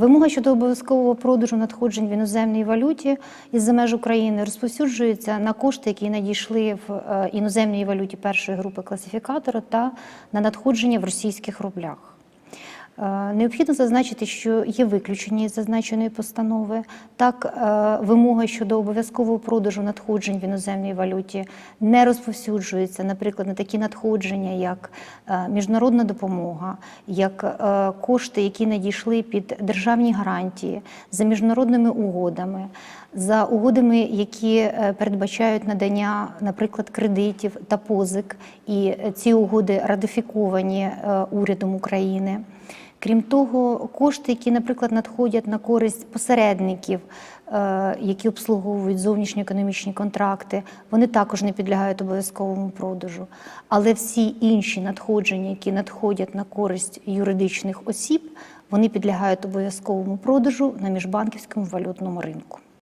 Вимога щодо обов'язкового продажу надходжень в іноземній валюті із-за меж України розповсюджується на кошти, які надійшли в е, іноземній валюті першої групи класифікатора та на надходження в російських рублях. Е, Необхідно зазначити, що є виключення із зазначеної постанови. Так, е, вимога щодо обов'язкового продажу надходжень в іноземній валюті не розповсюджується, наприклад, на такі надходження, як е, міжнародна допомога, як кошти, які надійшли під державні гарантії за міжнародними угодами, за угодами, які передбачають надання, наприклад, кредитів та позик, і ці угоди ратифіковані урядом України. Крім того, кошти, які, наприклад, надходять на користь посередників, е, які обслуговують зовнішньоекономічні контракти, вони також не підлягають обов'язковому продажу. Але всі інші надходження, які надходять на користь юридичних осіб, вони підлягають обов'язковому продажу на міжбанківському валютному ринку.